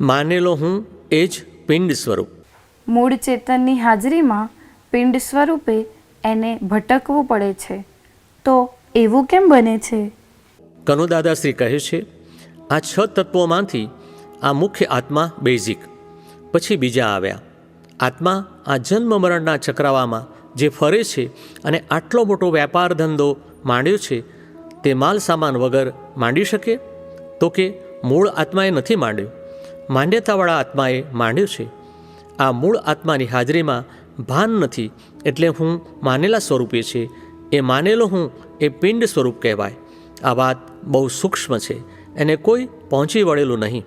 માનેલો હું એ જ પિંડ સ્વરૂપ. મૂળ ચેતનની હાજરીમાં પિંડ સ્વરૂપે એને ભટકવું પડે છે. તો એવું કેમ બને છે? કનુદાદાશ્રી કહે છે આ છ તત્વોમાંથી આ મુખ્ય આત્મા બેઝિક પછી બીજા આવ્યા. આત્મા આ જન્મ મરણના ચક્રાવામાં જે ફરે છે અને આટલો મોટો વેપાર ધંધો માંડ્યો છે તે માલ સામાન વગર માંડી શકે? તો કે મૂળ આત્માએ નથી માંડ્યો? માન્યતાવાળા આત્માએ માંડ્યો છે. આ મૂળ આત્માની હાજરીમાં ભાન નથી, એટલે હું માનેલા સ્વરૂપે છે. એ માનેલો હું એ પિંડ સ્વરૂપ કહેવાય. આ વાત બહુ સૂક્ષ્મ છે, એને કોઈ પહોંચી વળેલું નહીં.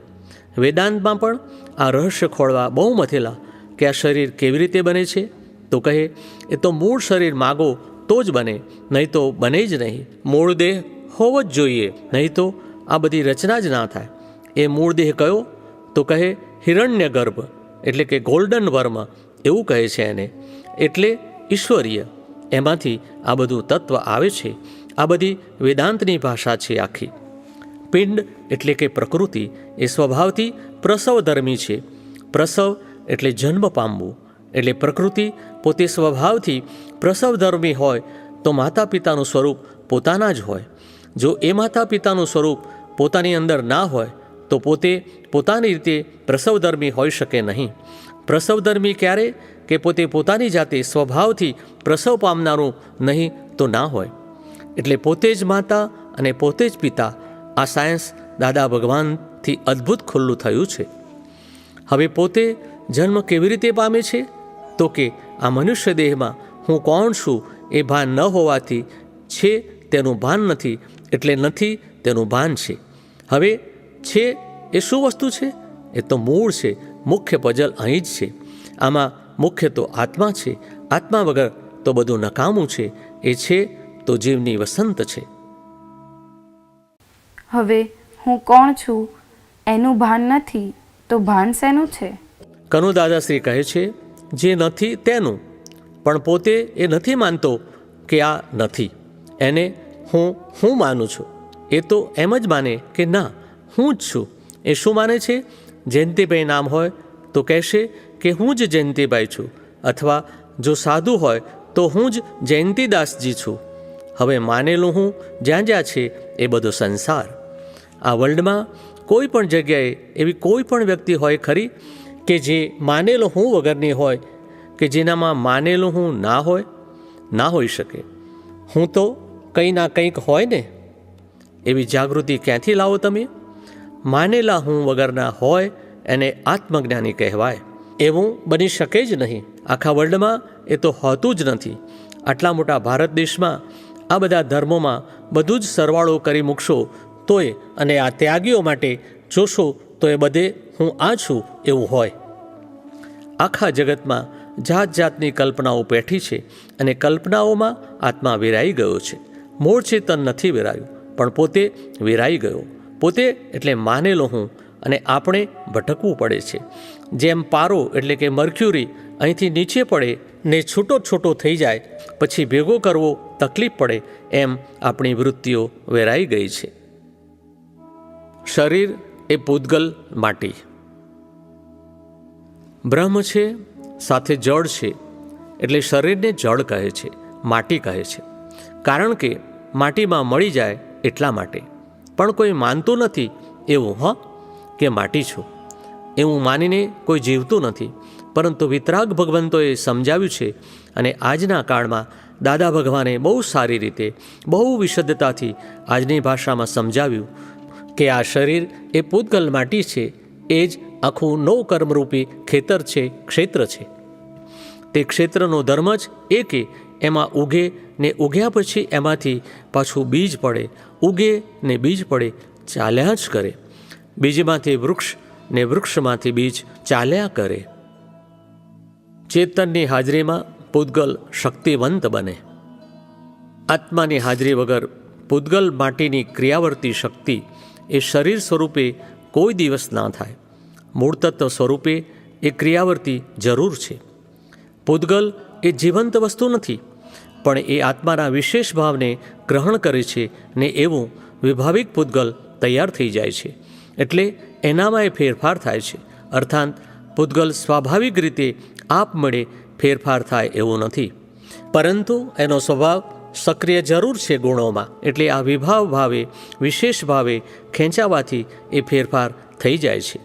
વેદાંતમાં પણ આ રહસ્ય ખોળવા બહુ મથેલા કે આ શરીર કેવી રીતે બને છે? તો કહે, એ તો મૂળ શરીર માગો તો જ બને, નહીં તો બને જ નહીં. મૂળ દેહ હોવો જ જોઈએ, નહીં તો આ બધી રચના જ ના થાય. એ મૂળ દેહ કયો? તો કહે હિરણ્ય ગર્ભ એટલે કે ગોલ્ડન વર્મ એવું કહે છે એને. એટલે ઈશ્વરીય, એમાંથી આ બધું તત્વ આવે છે. આ બધી વેદાંતની ભાષા છે આખી. પિંડ એટલે કે પ્રકૃતિ એ સ્વભાવથી પ્રસવધર્મી છે. પ્રસવ એટલે જન્મ પામવું. એટલે પ્રકૃતિ પોતે સ્વભાવથી પ્રસવધર્મી હોય તો માતા પિતાનું સ્વરૂપ પોતાના જ હોય. જો એ માતા પિતાનું સ્વરૂપ પોતાની અંદર ના હોય તો પોતે પોતાની રીતે પ્રસવધર્મી હોઈ શકે નહીં. પ્રસવધર્મી ક્યારે? કે પોતે પોતાની જાતે સ્વભાવથી પ્રસવ પામનારું નહીં તો ના હોય. એટલે પોતે જ માતા અને પોતે જ પિતા આ સાયન્સ દાદા ભગવાનથી અદ્ભુત ખુલ્લું થયું છે. હવે પોતે જન્મ કેવી રીતે પામે છે? તો કે આ મનુષ્ય દેહમાં હું કોણ છું એ ભાન ન હોવાથી છે તેનું ભાન નથી, એટલે નથી તેનું ભાન છે. હવે છે એ શું વસ્તુ છે? એ તો મૂળ છે મુખ્ય પજલ અહીં જ છે. આમાં મુખ્ય તો આત્મા છે આત્મા વગર તો બધું નકામું છે એ છે તો જીવની વસંત છે. હવે હું કોણ છું? એનું ભાન નથી તો ભાન શેનું છે? કનુ દાદાશ્રી કહે છે જે નથી તેનું પણ પોતે એ નથી માનતો કે આ નથી. એને હું હું માનું છું. એ તો એમ જ માને કે ના હું જ છું. એ શું માને છે, જયંતિભાઈ નામ હોય તો કહેશે કે હું જ જયંતિભાઈ છું, અથવા જો સાધુ હોય તો હું જ જયંતિદાસજી છું. હવે માનેલું હું જ્યાં જ્યાં છે એ બધો સંસાર. આ વર્લ્ડમાં કોઈ પણ જગ્યાએ એવી કોઈ પણ વ્યક્તિ હોય ખરી કે જે માનેલો હું વગરની હોય, કે જેનામાં માનેલું હું ના હોય, ના હોઈ શકે. હું તો કંઈ ના કંઈક હોય ને? એવી જાગૃતિ ક્યાંથી લાવો તમે? માનેલા હું વગરના હોય એને આત્મજ્ઞાની કહેવાય. એવું બની શકે જ નહીં. આખા વર્લ્ડમાં એ તો હોતું જ નથી. આટલા મોટા ભારત દેશમાં આ બધા ધર્મોમાં બધું જ સરવાળો કરી મૂકશો તોય અને આ ત્યાગીઓ માટે જોશો તો એ બધે હું આ છું એવું હોય. આખા જગતમાં જાત જાતની કલ્પનાઓ પેઠી છે અને કલ્પનાઓમાં આત્મા વેરાઈ ગયો છે. મૂળ ચેતન નથી વેરાયું, પણ પોતે વેરાઈ ગયો. પોતે એટલે માનેલો હું અને આપણે ભટકવું પડે છે. જેમ પારો એટલે કે મર્ક્યુરી અહીંથી નીચે પડે ને છૂટો છૂટો થઈ જાય, પછી ભેગો કરવો તકલીફ પડે, એમ આપણી વૃત્તિઓ વેરાઈ ગઈ છે. શરીર એ પૂતગલ માટી. બ્રહ્મ છે, સાથે જળ છે, એટલે શરીરને જળ કહે છે, માટી કહે છે. કારણ કે માટીમાં મળી જાય એટલા માટે. પણ કોઈ માનતું નથી, એવું, હ? કે માટી છું. એવું માનીને કોઈ જીવતું નથી. પરંતુ વિતરાગ ભગવંતોએ સમજાવ્યું છે અને આજના કાળમાં દાદા ભગવાને બહુ સારી રીતે, બહુ વિશદતાથી આજની ભાષામાં સમજાવ્યું કે આ શરીર એ પૂતગલ માટી છે. એ જ આખું નવ કર્મરૂપી ખેતર છે, ક્ષેત્ર છે. તે ક્ષેત્રનો ધર્મ જ એ કે એમાં ઉગે ને ઉગ્યા પછી એમાંથી પાછું બીજ પડે, ઉગે ને બીજ પડે, ચાલ્યા જ કરે. બીજમાંથી વૃક્ષ ને વૃક્ષમાંથી બીજ ચાલ્યા કરે. ચેતનની હાજરીમાં પૂતગલ શક્તિવંત બને. આત્માની હાજરી વગર પૂતગલ માટીની ક્રિયાવર્તી શક્તિ એ શરીર સ્વરૂપે કોઈ દિવસ ના થાય. મૂળતત્વ સ્વરૂપે એ ક્રિયાવર્તી જરૂર છે. પૂતગલ એ જીવંત વસ્તુ નથી. પણ એ આત્માના વિશેષ ભાવને ગ્રહણ કરે છે ને એવું વિભાવિક પૂતગલ તૈયાર થઈ જાય છે. એટલે એનામાં એ ફેરફાર થાય છે. અર્થાત, પૂતગલ સ્વાભાવિક રીતે આપમેળે ફેરફાર થાય એવું નથી. પરંતુ એનો સ્વભાવ સક્રિય જરૂર છે ગુણોમાં. એટલે આ વિભાવ ભાવે, વિશેષ ભાવે ખેંચાવાથી એ ફેરફાર થઈ જાય છે.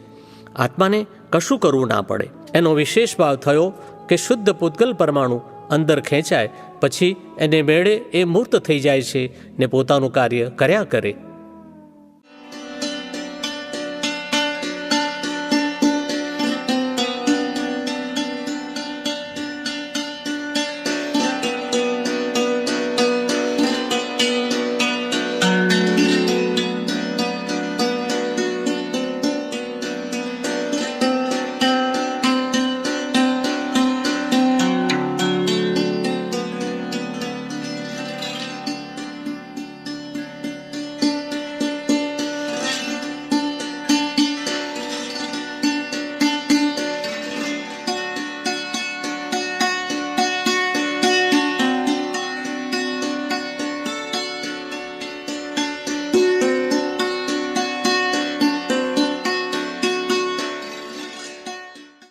આત્માને કશું કરવું ના પડે. એનો વિશેષ ભાવ થયો કે શુદ્ધ પૂતગલ પરમાણુ અંદર ખેંચાય પછી એને મેળે એ મૂર્ત થઈ જાય છે ને પોતાનું કાર્ય કર્યા કરે.